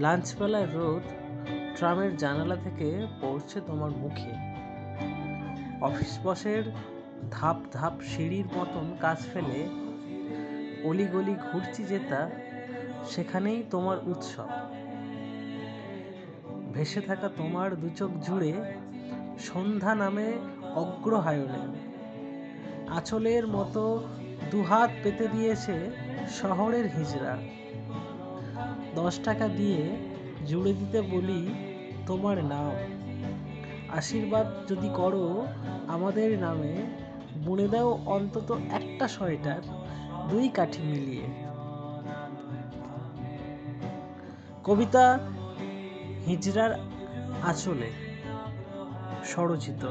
লাঞ্চবেলার রোদ ট্রামের জানালা থেকে পড়ছে তোমার মুখে। অফিস বসের ধাপ ধাপ সিঁড়ির মতন কাজ ফেলে অলিগলি ঘুরছি যেতা সেখানেই তোমার উৎসব। ভেসে থাকা তোমার দুচোখ জুড়ে সন্ধ্যা নামে অগ্রহায়ণে। আঁচলের মতো দুহাত পেতে দিয়েছে শহরের হিজড়া। দশ টাকা দিয়ে জুড়ে দিতে বলি তোমার নাম। আশীর্বাদ যদি করো আমাদের নামে, বুনে দাও অন্তত একটা সোয়েটার, দুই কাঠি মিলিয়ে। কবিতা হিজড়ার আঁচলে স্বরচিত।